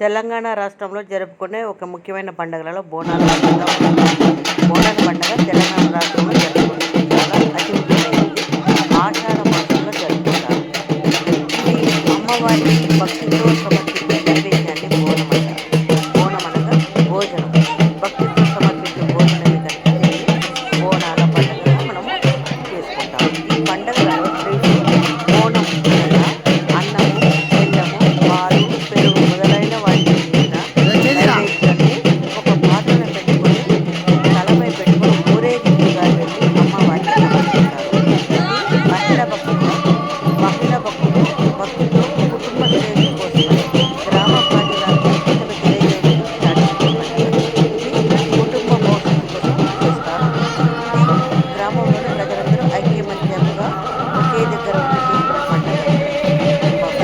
తెలంగాణ రాష్ట్రంలో జరుపుకునే ఒక ముఖ్యమైన పండుగలలో బోనాల పండుగ. బోనాల పండుగ తెలంగాణ రాష్ట్రంలో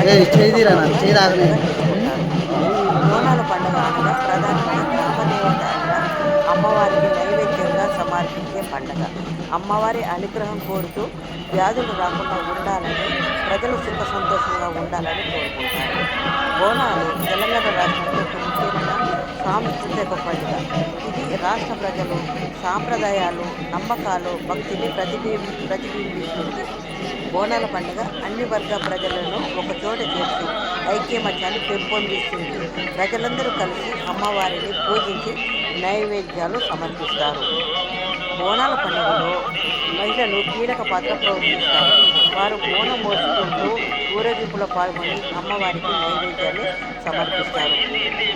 చేదిరా బోనాల పండుగ అనగా ప్రధానంగా గ్రామదేవత అనగా అమ్మవారికి నైవేద్యంగా సమర్పించే పండుగ. అమ్మవారి అనుగ్రహం కోరుతూ వ్యాధులు రాకుండా ఉండాలని ప్రజలు సుఖ సంతోషంగా ఉండాలని కోరుకుంటారు. బోనాలు తెలంగాణ రాష్ట్రంలో ఒక ముఖ్యమైన సాంస్కృతిక పండుగ ఇది రాష్ట్ర ప్రజలు సాంప్రదాయాలు నమ్మకాలు భక్తిని ప్రతిబింబి ప్రతిబింబిస్తుంది. బోనాల పండుగ అన్ని వర్గ ప్రజలను ఒకచోట చేసి ఐక్యమత్యాన్ని పెంపొందిస్తుంది. ప్రజలందరూ కలిసి అమ్మవారిని పూజించి నైవేద్యాలు సమర్పిస్తారు. బోనాల పండుగలో మహిళలు కీలక పాత్ర ప్రవర్తిస్తారు వారు బోనం మోసుకుంటూ ఊరేగింపులో పాల్గొని అమ్మవారికి నైవేద్యాన్ని సమర్పిస్తారు.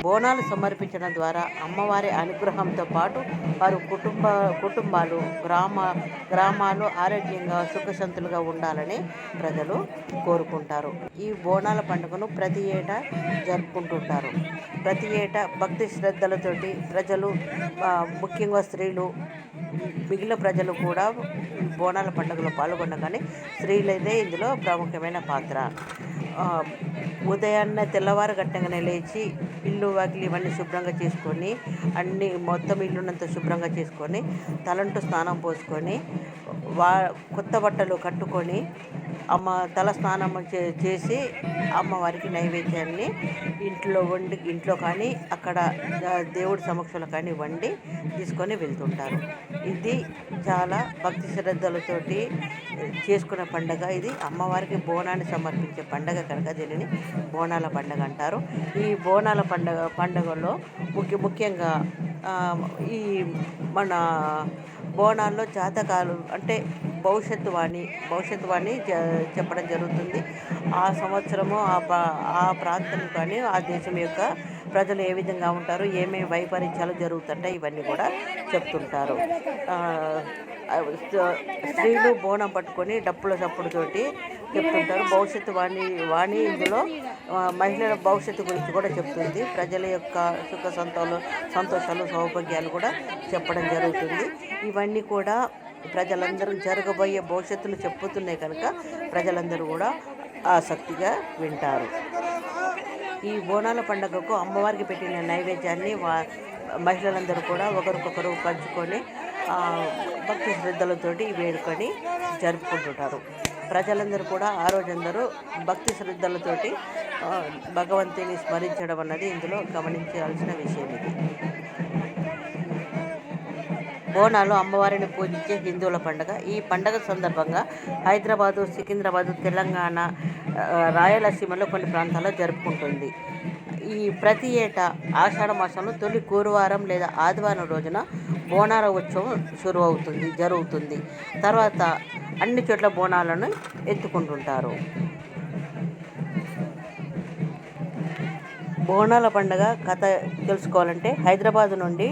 బోనాలు సమర్పించడం ద్వారా అమ్మవారి అనుగ్రహంతో పాటు వారు కుటుంబ కుటుంబాలు గ్రామ గ్రామాలు ఆరోగ్యంగా సుఖశాంతులుగా ఉండాలని ప్రజలు కోరుకుంటారు. ఈ బోనాల పండుగను ప్రతి ఏటా జరుపుకుంటుంటారు. ప్రతి ఏటా భక్తి శ్రద్ధలతోటి ప్రజలు ముఖ్యంగా స్త్రీలు మిగిలిన ప్రజలు కూడా బోనాల పండుగలో పాల్గొనగానే స్త్రీలైతే ఇందులో ప్రాముఖ్యమైన పాత్ర. ఉదయాన్నే తెల్లవారు గట్టంగానే లేచి ఇల్లు వాకిలి ఇవన్నీ శుభ్రంగా చేసుకొని అన్ని మొత్తం ఇల్లునంతా శుభ్రంగా చేసుకొని తలంటు స్నానం పోసుకొని వా కొత్త బట్టలు కట్టుకొని అమ్మ తల స్నానం చే- చేసి అమ్మవారికి నైవేద్యాన్ని ఇంట్లో వండి ఇంట్లో కానీ అక్కడ దేవుడి సమక్షంలో కానీ వండి తీసుకొని వెళ్తుంటారు. ఇది చాలా భక్తి శ్రద్ధలతోటి చేసుకునే పండగ. ఇది అమ్మవారికి బోనాన్ని సమర్పించే పండగ కనుక దీనిని బోనాల పండగ అంటారు. ఈ బోనాల పండగ పండగలో ముఖ్య ముఖ్యంగా ఈ మన బోనాల్లో జాతకాలు అంటే భవిష్యత్తు వాణి భవిష్యత్తు వాణి చెప్పడం జరుగుతుంది. ఆ సంవత్సరము ఆ ఆ ప్రాంతం కానీ ఆ దేశం యొక్క ప్రజలు ఏ విధంగా ఉంటారు ఏమేమి వైపరీత్యాలు జరుగుతుంటాయి ఇవన్నీ కూడా చెప్తుంటారు. స్త్రీలు బోనం పట్టుకొని డప్పుల చప్పుడుతోటి చెప్తుంటారు. భవిష్యత్తు వాణి వాణి ఇందులో మహిళల భవిష్యత్తు గురించి కూడా చెప్తుంది. ప్రజల యొక్క సుఖ సంతోలు సంతోషాలు సౌభాగ్యాలు కూడా చెప్పడం జరుగుతుంది. ఇవన్నీ కూడా ప్రజలందరూ జరగబోయే భవిష్యత్తును చెప్పుతున్నాయి కనుక ప్రజలందరూ కూడా ఆసక్తిగా వింటారు. ఈ బోనాల పండుగకు అమ్మవారికి పెట్టిన నైవేద్యాన్ని వా మహిళలందరూ కూడా ఒకరికొకరు పంచుకొని భక్తి శ్రద్ధలతోటి వేడుకొని జరుపుకుంటుంటారు. ప్రజలందరూ కూడా ఆ రోజందరూ భక్తి శ్రద్ధలతోటి భగవంతుని స్మరించడం అన్నది ఇందులో గమనించాల్సిన విషయం ఇది. బోనాలు అమ్మవారిని పూజించే హిందువుల పండుగ. ఈ పండుగ సందర్భంగా హైదరాబాదు సికింద్రాబాదు తెలంగాణ రాయలసీమలో కొన్ని ప్రాంతాల్లో జరుపుకుంటుంది. ఈ ప్రతి ఏటా ఆషాఢ మాసంలో తొలి గురువారం లేదా ఆదివారం రోజున బోనాల ఉత్సవం షురు అవుతుంది జరుగుతుంది. తర్వాత అన్ని చోట్ల బోనాలను ఎత్తుకుంటుంటారు. బోనాల పండుగ కథ తెలుసుకోవాలంటే హైదరాబాద్ నుండి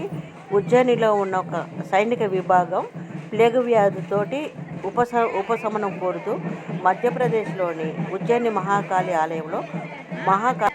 ఉజ్జయినిలో ఉన్న ఒక సైనిక విభాగం ప్లేగ్ వ్యాధితోటి ఉపశ ఉపశమనం కోరుతూ మధ్యప్రదేశ్లోని ఉజ్జయిని మహాకాళి ఆలయంలో మహాకా